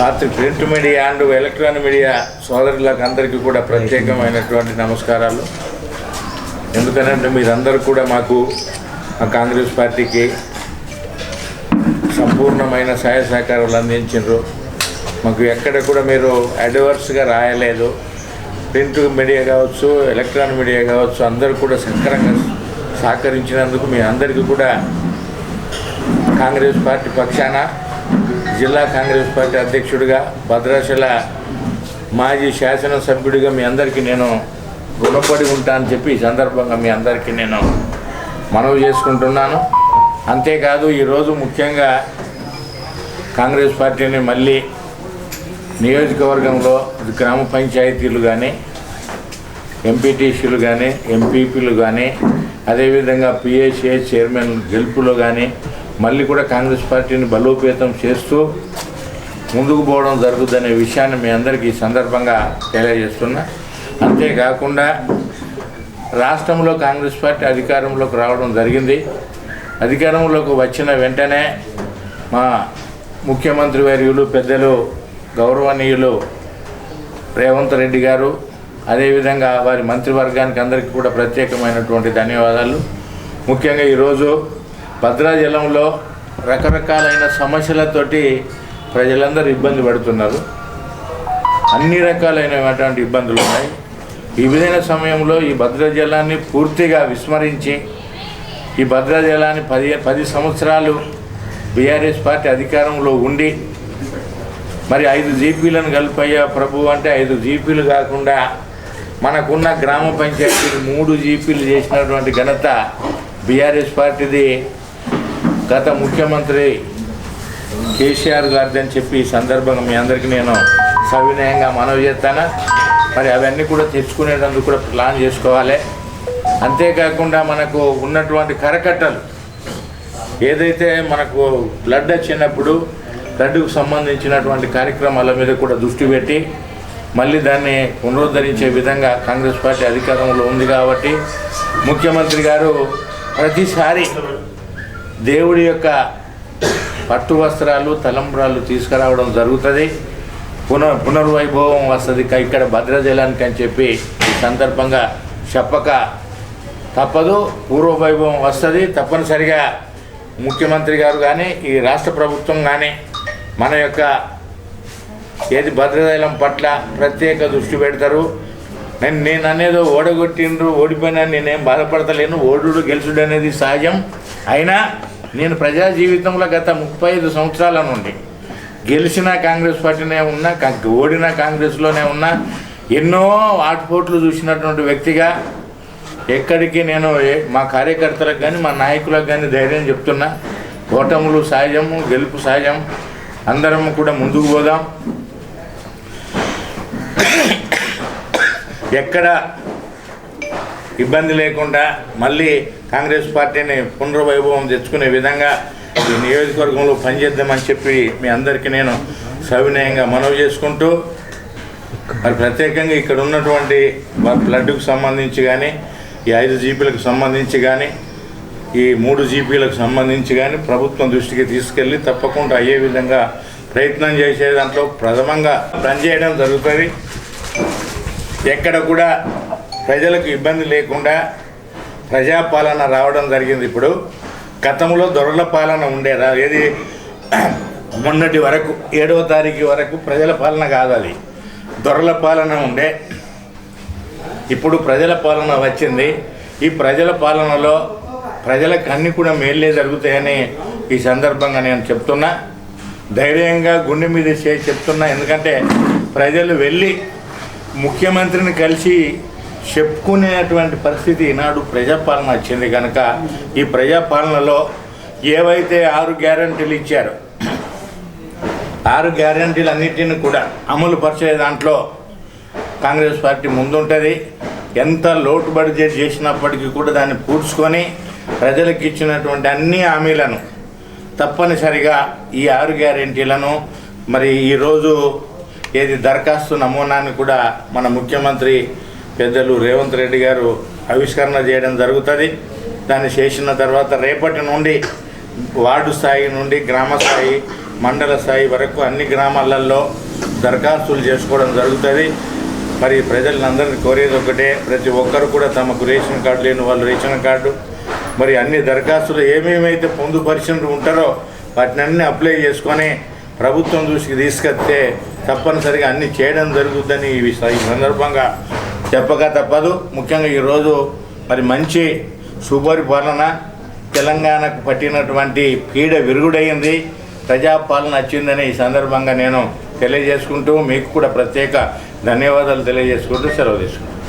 రాత్రి print media and electronic media సోదరులకు అందరికీ కూడా ప్రత్యేకమైనటువంటి నమస్కారాలు. ఎందుకనంటే మీరందరూ కూడా మాకు మా కాంగ్రెస్ పార్టీకి సంపూర్ణమైన సహాయ సహకారాలు అందించారు మాకు ఎక్కడ కూడా మీరు అడ్వర్స్గా రాయలేదు. ప్రింట్ మీడియా కావచ్చు ఎలక్ట్రానిక్ మీడియా కావచ్చు అందరూ కూడా సక్రంగా సహకరించినందుకు మీ అందరికీ కూడా కాంగ్రెస్ పార్టీ పక్షాన జిల్లా కాంగ్రెస్ పార్టీ అధ్యక్షుడిగా భద్రాచల మాజీ శాసనసభ్యుడిగా మీ అందరికీ నేను రుణపడి ఉంటా అని చెప్పి ఈ సందర్భంగా మీ అందరికీ నేను మనవి చేసుకుంటున్నాను. అంతేకాదు ఈరోజు ముఖ్యంగా కాంగ్రెస్ పార్టీని మళ్ళీ నియోజకవర్గంలో గ్రామ పంచాయతీలు కానీ ఎంపీటీసీలు కానీ ఎంపీపీలు కానీ అదేవిధంగా పిఏసీఏ చైర్మన్ గెలుపులో కానీ మళ్ళీ కూడా కాంగ్రెస్ పార్టీని బలోపేతం చేస్తూ ముందుకు పోవడం జరుగుతుందనే విషయాన్ని మీ అందరికీ ఈ సందర్భంగా తెలియజేస్తున్నా. అంతేకాకుండా రాష్ట్రంలో కాంగ్రెస్ పార్టీ అధికారంలోకి రావడం జరిగింది. అధికారంలోకి వచ్చిన వెంటనే మా ముఖ్యమంత్రి వర్యులు పెద్దలు గౌరవనీయులు రేవంత్ రెడ్డి గారు అదేవిధంగా వారి మంత్రివర్గానికి అందరికీ కూడా ప్రత్యేకమైనటువంటి ధన్యవాదాలు. ముఖ్యంగా ఈరోజు భద్రాజలంలో రకరకాలైన సమస్యలతోటి ప్రజలందరూ ఇబ్బంది పడుతున్నారు. అన్ని రకాలైనటువంటి ఇబ్బందులు ఉన్నాయి. ఈ విధమైన సమయంలో ఈ భద్రాజలాన్ని పూర్తిగా విస్మరించి ఈ భద్రాజలాన్ని పది పది సంవత్సరాలు బీఆర్ఎస్ పార్టీ అధికారంలో ఉండి మరి ఐదు జీపీలను కలిపయ్యా ప్రభు అంటే ఐదు జీపీలు కాకుండా మనకున్న గ్రామ పంచాయతీలు మూడు జీపీలు చేసినటువంటి ఘనత బీఆర్ఎస్ పార్టీది. గత ముఖ్యమంత్రి కేసీఆర్ గారిది అని చెప్పి ఈ సందర్భంగా మీ అందరికీ నేను సవినయంగా మనవి చేస్తాను. మరి అవన్నీ కూడా తెచ్చుకునేటందుకు కూడా ప్లాన్ చేసుకోవాలి. అంతేకాకుండా మనకు ఉన్నటువంటి కరకట్టలు ఏదైతే మనకు బ్లడ్ వచ్చినప్పుడు బ్లడ్కు సంబంధించినటువంటి కార్యక్రమాల మీద కూడా దృష్టి పెట్టి మళ్ళీ దాన్ని పునరుద్ధరించే విధంగా కాంగ్రెస్ పార్టీ అధికారంలో ఉంది కాబట్టి ముఖ్యమంత్రి గారు ప్రతిసారి దేవుడి యొక్క పట్టు వస్త్రాలు తలంబ్రాలు తీసుకురావడం జరుగుతుంది. పునర్ పునర్వైభవం వస్తుంది. ఇక్కడ భద్రజలానికి అని చెప్పి ఈ సందర్భంగా చెప్పక తప్పదు. పూర్వవైభవం వస్తుంది. తప్పనిసరిగా ముఖ్యమంత్రి గారు కానీ ఈ రాష్ట్ర ప్రభుత్వం కానీ మన యొక్క ఏది భద్రదళం పట్ల ప్రత్యేక దృష్టి పెడతారు. నేను నేను అనేది ఓడగొట్టిండ్రు ఓడిపోయినా నేనేం బాధపడతలేను. ఓడుడు గెలుచుడు అనేది సహజం. అయినా నేను ప్రజా జీవితంలో గత ముప్పై ఐదు సంవత్సరాల నుండి గెలిచిన కాంగ్రెస్ పార్టీనే ఉన్నా ఓడిన కాంగ్రెస్లోనే ఉన్నా ఎన్నో ఆటుపోట్లు చూసినటువంటి వ్యక్తిగా ఎక్కడికి నేను ఏ- మా కార్యకర్తలకు కానీ మా నాయకులకు కానీ ధైర్యం చెప్తున్నా. ఓటములు సహజము గెలుపు సహజం అందరం కూడా ముందుకు పోదాం. ఎక్కడ ఇబ్బంది లేకుండా మళ్ళీ కాంగ్రెస్ పార్టీని పునర్వైభవం తెచ్చుకునే విధంగా ఈ నియోజకవర్గంలో పనిచేద్దామని చెప్పి మీ అందరికీ నేను సవినయంగా మనవి చేసుకుంటూ మరి ప్రత్యేకంగా ఇక్కడ ఉన్నటువంటి బ్లడ్కు సంబంధించి కానీ ఈ ఐదు జీపీలకు సంబంధించి కానీ ఈ మూడు జీపీలకు సంబంధించి కానీ ప్రభుత్వం దృష్టికి తీసుకెళ్ళి తప్పకుండా అయ్యే విధంగా ప్రయత్నం చేసే దాంట్లో ప్రథమంగా పనిచేయడం జరుగుతుంది. ఎక్కడ కూడా ప్రజలకు ఇబ్బంది లేకుండా ప్రజాపాలన రావడం జరిగింది ఇప్పుడు. గతంలో దొరల పాలన ఉండేదా? ఏది? మొన్నటి వరకు ఏడవ తారీఖు వరకు ప్రజల పాలన కాదు అది దొరల పాలన ఉండే. ఇప్పుడు ప్రజల పాలన వచ్చింది. ఈ ప్రజల పాలనలో ప్రజలకు అన్ని కూడా మేళ్ళే జరుగుతాయని ఈ సందర్భంగా నేను చెప్తున్నా. ధైర్యంగా గుండె మీద చేసి చెప్తున్నా. ఎందుకంటే ప్రజలు వెళ్ళి ముఖ్యమంత్రిని కలిసి చెప్పుకునేటువంటి పరిస్థితి ఈనాడు ప్రజాపాలన వచ్చింది కనుక ఈ ప్రజాపాలనలో ఏవైతే ఆరు గ్యారంటీలు ఇచ్చారో ఆరు గ్యారంటీలు అన్నిటిని కూడా అమలు పరిచే దాంట్లో కాంగ్రెస్ పార్టీ ముందుంటుంది. ఎంత లోటు బడ్జెట్ చేసినప్పటికీ కూడా దాన్ని పూడ్చుకొని ప్రజలకు ఇచ్చినటువంటి అన్ని హామీలను తప్పనిసరిగా ఈ ఆరు గ్యారెంటీలను మరి ఈరోజు ఏది దరఖాస్తు నమూనాన్ని కూడా మన ముఖ్యమంత్రి పెద్దలు రేవంత్ రెడ్డి గారు ఆవిష్కరణ చేయడం జరుగుతుంది. దాన్ని చేసిన తర్వాత రేపటి నుండి వార్డు స్థాయి నుండి గ్రామ స్థాయి మండల స్థాయి వరకు అన్ని గ్రామాలలో దరఖాస్తులు చేసుకోవడం జరుగుతుంది. మరి ప్రజలందరినీ కోరేది ఒకటే ప్రతి ఒక్కరు కూడా తమకు రేషన్ కార్డు లేని వాళ్ళు రేషన్ కార్డు. మరి అన్ని దరఖాస్తులు ఏమేమైతే పొందుపరిచినట్టు ఉంటారో వాటిని అన్ని అప్లై చేసుకొని ప్రభుత్వం దృష్టికి తీసుకొస్తే తప్పనిసరిగా అన్ని చేయడం జరుగుతుందని ఈ సందర్భంగా చెప్పక తప్పదు. ముఖ్యంగా ఈరోజు మరి మంచి సుపరిపాలన తెలంగాణకు పట్టినటువంటి పీడ విరుగుడైంది. ప్రజాపాలన వచ్చిందని ఈ సందర్భంగా నేను తెలియజేసుకుంటూ మీకు కూడా ప్రత్యేక ధన్యవాదాలు తెలియజేసుకుంటూ సెలవు తీసుకుంటాను